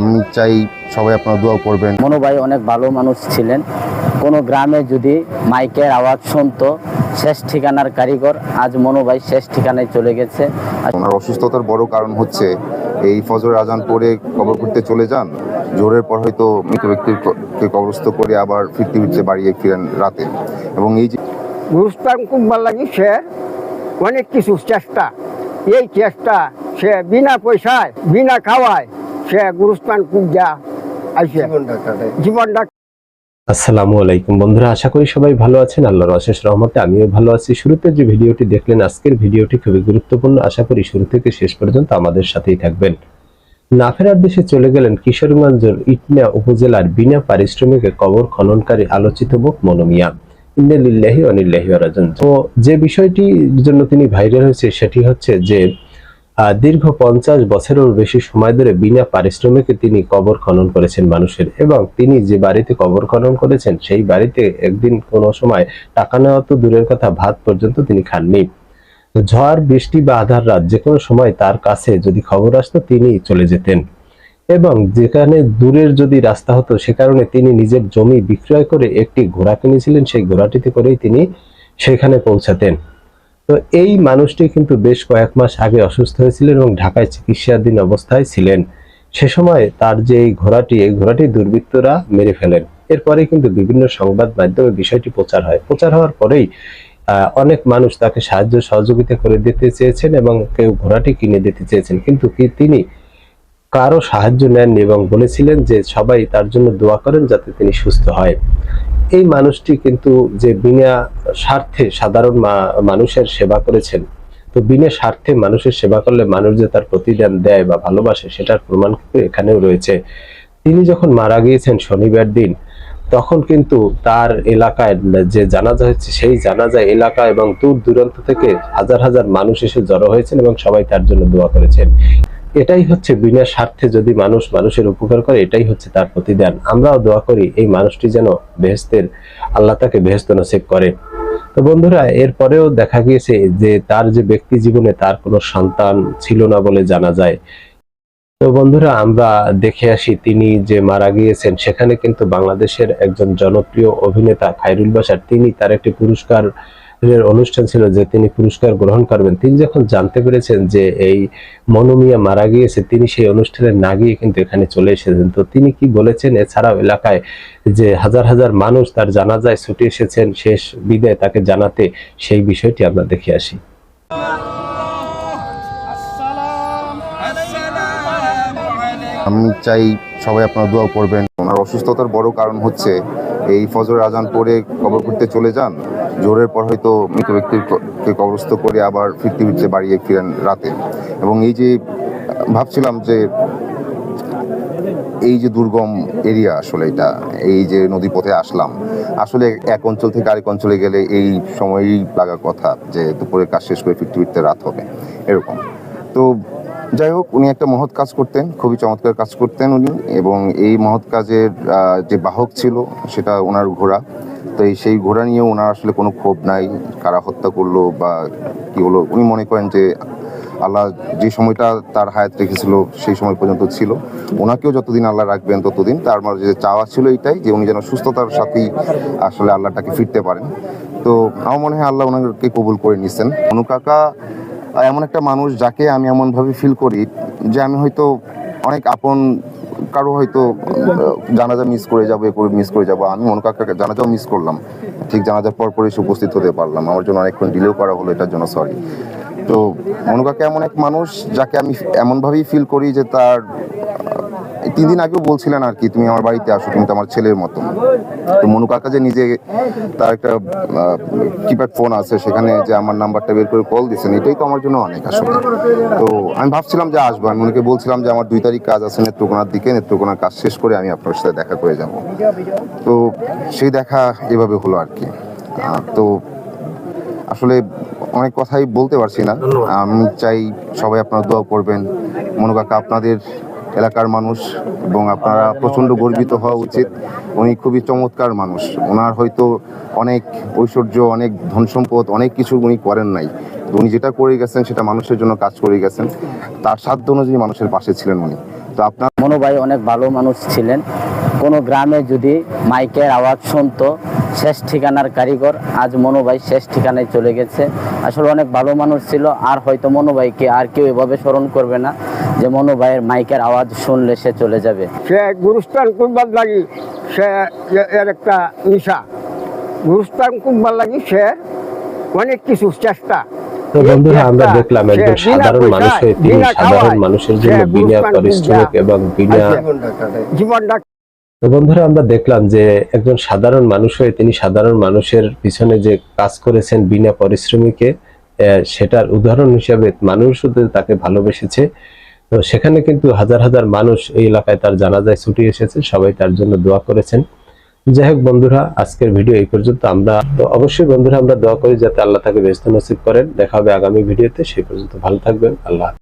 আমি চাই সবাই আপনারা দোয়া করবেন। মনু ভাই অনেক ভালো মানুষ ছিলেন। কোনো গ্রামে যদি মাইকের আওয়াজ শুনতো শেষ ঠিকানার কারিগর আজ মনু ভাই শেষ ঠিকানায় চলে গেছে। ওনার অসুস্থতার বড় কারণ হচ্ছে এই ফজর আজান পরে কবর করতে চলে যান। জোরের পর হয়তো মৃত ব্যক্তিকে কবরস্থ করে আবার ফিরতে ফিরতে বাড়িয়ে ফিরেন রাতে। এবং এই যে গুরুস্থান খুব ভালো লাগে সে অনেক কিছু চেষ্টা। এই চেষ্টা সে বিনা পয়সায় বিনা খাওয়ায় সে গুরুস্থান খুব আইসে জীবনটা আসসালামু আলাইকুম বন্ধুরা আশা করি সবাই ভালো আছেন। আল্লাহর অশেষ রহমতে আমিও ভালো আছি। শুরুতে যে ভিডিওটি দেখলেন আজকের ভিডিওটি খুবই গুরুত্বপূর্ণ। আশা করি শুরু থেকে শেষ পর্যন্ত আমাদের সাথেই থাকবেন। না ফেরার দেশে চলে গেলেন কিশোরগঞ্জের ইটনা উপজেলার বিনা পারিশ্রমিকে কবর খননকারী আলোচিত মুখ মনোমিয়া ইন্নালিল্লাহি অনিল্লাহি রাজন তো যে বিষয়টির জন্য তিনি ভাইরাল হয়েছে সেটি হচ্ছে যে দীর্ঘ পঞ্চাশ বছরের বেশি সময় ধরে বিনা পারিশ্রমিকে তিনি কবর খনন করেছেন মানুষের। এবং তিনি যে বাড়িতে কবর খনন করেছেন, সেই বাড়িতে একদিন কোনো সময় টাকা নেওয়া তো দূরের কথা, ভাত পর্যন্ত তিনি খাননি। ঝড়, বৃষ্টি বা আধার রাত যে কোনো সময় তার কাছে যদি খবর আসতো, তিনি চলে যেতেন। এবং যেখানে দূরের যদি রাস্তা হতো, সে কারণে তিনি নিজের জমি বিক্রয় করে একটি ঘোড়া কিনেছিলেন, সেই ঘোড়াটিতে করেই তিনি সেখানে পৌঁছাতেন। তো এই মানুষটি কিন্তু বেশ কয়েক মাস আগে অসুস্থ হয়েছিলেন এবং ঢাকায় চিকিৎসাধীন অবস্থায় ছিলেন। সে সময় তার যে এই ঘোড়াটি এই ঘোড়াটি দুর্বৃত্তরা মেরে ফেলেন। এরপরে কিন্তু বিভিন্ন সংবাদ মাধ্যমে বিষয়টি প্রচার হয়। প্রচার হওয়ার পরেই অনেক মানুষ তাকে সাহায্য সহযোগিতা করে দিতে চেয়েছেন এবং কেউ ঘোড়াটি কিনে দিতে চেয়েছেন। কিন্তু কি তিনি কারও সাহায্য নেননি এবং বলেছিলেন যে সবাই তার জন্য দোয়া করেন যাতে তিনি সুস্থ হয়। এই মানুষটি কিন্তু যে বিনা স্বার্থে সাধারণ মানুষের সেবা করেছেন, তো বিনা স্বার্থে মানুষের সেবা করলে মানুষ যে তার প্রতিদান দেয় বা ভালোবাসে সেটার প্রমাণ কিন্তু এখানেও রয়েছে। তিনি যখন মারা গিয়েছেন শনিবার দিন, তখন কিন্তু তার এলাকায় যে জানাজা হচ্ছে সেই জানাজা এলাকা এবং দূর দূরান্ত থেকে হাজার হাজার মানুষ এসে জড়ো হয়েছেন এবং সবাই তার জন্য দোয়া করেছেন। এটাই হচ্ছে বিনা স্বার্থে যদি মানুষ মানুষের উপকার করে, এটাই হচ্ছে তার প্রতিদান। আমরাও দোয়া করি এই মানুষটি যেন বেহেস্তের, আল্লাহ তাকে বেহেস্ত নসিব করে। তো বন্ধুরা, এরপরেও দেখা গিয়েছে যে তার যে ব্যক্তি জীবনে তার কোনো সন্তান ছিল না বলে জানা যায়। তো বন্ধুরা, আমরা দেখে আসি তিনি যে মারা গিয়েছেন, সেখানে কিন্তু বাংলাদেশের একজন জনপ্রিয় অভিনেতা খায়রুল বাসার তিনি তার একটি পুরস্কার এর অনুষ্ঠান ছিল যে তিনি পুরস্কার গ্রহণ করবেন। তিনি যখন জানতে পেরেছেন যে এই মনোমিয়া মারা গিয়েছে, তিনি সেই অনুষ্ঠানে না গিয়ে কিন্তু এখানে চলে এসেছেন। তো তিনি কি বলেছেন? এছাড়াও এলাকায় যে হাজার হাজার মানুষ তার জানাজায় ছুটে এসেছেন, শেষ বিদায় তাকে জানাতে সেই বিষয়টি আমরা দেখে আসি। আমি চাই সবাই আপনারা দোয়া করবেন। ওনার অসুস্থতার বড় কারণ হচ্ছে এই ফজর আজান পরে কবর করতে চলে যান। জোরের পর হয়তো মৃত ব্যক্তিকে কবরস্থ করে আবার ফিরতে ফিরতে বাড়িয়ে ফিরেন রাতে। এবং এই যে ভাবছিলাম যে এই যে দুর্গম এরিয়া আসলে এটা, এই যে নদী পথে আসলাম, আসলে এক অঞ্চল থেকে আরেক অঞ্চলে গেলে এই সময়ই লাগার কথা যে দুপুরে কাজ শেষ করে ফিরতে ফিরতে রাত হবে, এরকম। তো যাই হোক, উনি একটা মহৎ কাজ করতেন, খুবই চমৎকার কাজ করতেন উনি এবং এই মহৎ কাজের যে বাহক ছিল সেটা ওনার ঘোড়া। তো এই সেই ঘোড়া নিয়েও ওনার আসলে কোনো ক্ষোভ নাই, কারা হত্যা করল বা কি হলো। উনি মনে করেন যে আল্লাহ যে সময়টা তার হায়াত রেখেছিল সেই সময় পর্যন্ত ছিল। ওনাকেও যতদিন আল্লাহ রাখবেন ততদিন। তার মাঝে যে চাওয়া ছিল এটাই যে উনি যেন সুস্থতার সাথেই আসলে আল্লাহটাকে ফিরতে পারেন। তো আমার মনে হয় আল্লাহ ওনাকে কবুল করে নিছেন। অনু কাকা এমন একটা মানুষ যাকে আমি এমনভাবে ফিল করি যে আমি হয়তো অনেক আপন, কারও হয়তো জানাজা মিস করে যাব, এ করে মিস করে যাব। আমি মনু কাকাকে জানাজাও মিস করলাম। ঠিক জানাজার পর পরে এসে উপস্থিত হতে পারলাম। আমার জন্য অনেকক্ষণ ডিলেও করা হলো, এটার জন্য সরি তো মনু কাকা এমন এক মানুষ যাকে আমি এমনভাবেই ফিল করি যে তার তিন দিন আগেও বলছিলেন আর কি তুমি আমার বাড়িতে আসো তুমি তো আমার ছেলের মতো। তো মনু কাকা যে নিজে তার একটা কিপ্যাড ফোন আছে সেখানে যে আমার নাম্বারটা বের করে কল দিয়েছেন এটাই তো আমার জন্য অনেক আসলে। তো আমি ভাবছিলাম যে আসব আমি মনেকে বলছিলাম যে আমার দুই তারিখ কাজ আছে নেত্রকোনার দিকে নেত্রকোনার কাজ শেষ করে আমি আপনার সাথে দেখা করে যাব। তো সেই দেখা এভাবে হলো আর কি। তো আসলে অনেক কথাই বলতে পারছি না। আমি চাই সবাই আপনারা দোয়া করবেন। মনু কাকা আপনাদের এলাকার মানুষ এবং আপনারা প্রচণ্ড গর্বিত হওয়া উচিত। উনি খুবই চমৎকার মানুষ। ওনার হয়তো অনেক ঐশ্বর্য, অনেক ধন সম্পদ অনেক কিছু উনি করেন নাই। উনি যেটা করে গেছেন সেটা মানুষের জন্য কাজ করে গেছেন। তার সাধ্য অনুযায়ী মানুষের পাশে ছিলেন উনি। তো আপনার মনু ভাই অনেক ভালো মানুষ ছিলেন। কোনো গ্রামে যদি মাইকের আওয়াজ শুনতো, শেষ ঠিকানার কারিগর আজ মনু ভাই শেষ ঠিকানায় চলে গেছে। আসলে অনেক ভালো মানুষ ছিল। আর হয়তো মনু ভাইকে আর কেউ এভাবে স্মরণ করবে না। যে মনু ভাইয়ের মাইকের আওয়াজ শুনলে সে চলে যাবে। সে গুরুস্থান করবার লাগি সে এর একটা নিশা। গুরুস্থান করবার লাগি সে অনেক কিছু চেষ্টা। তো বন্ধুরা আমরা দেখলাম একজন সাধারণ মানুষ হয়ে তিনি সাধারণ মানুষের জন্য বিনা পরিশ্রমিক এবং বিনা জীবনটা তো বন্ধুরা আমরা দেখলাম যে একজন সাধারণ মানুষ হয়ে তিনি সাধারণ মানুষের পিছনে যে কাজ করেছেন বিনা পরিশ্রমিকে আহ, সেটার উদাহরণ হিসাবে মানুষ তাকে ভালোবেসেছে। তো সেখানে কিন্তু হাজার হাজার মানুষ এই এলাকায় তার জানাজায় ছুটি এসেছে, সবাই তার জন্য দোয়া করেছেন। যাই হোক বন্ধুরা, আজকের ভিডিও এই পর্যন্ত। আমরা তো অবশ্যই বন্ধুরা, আমরা দোয়া করি যাতে আল্লাহ তাকে ব্যস্ত নসিব করেন। দেখা হবে আগামী ভিডিওতে, সেই পর্যন্ত ভালো থাকবেন। আল্লাহ।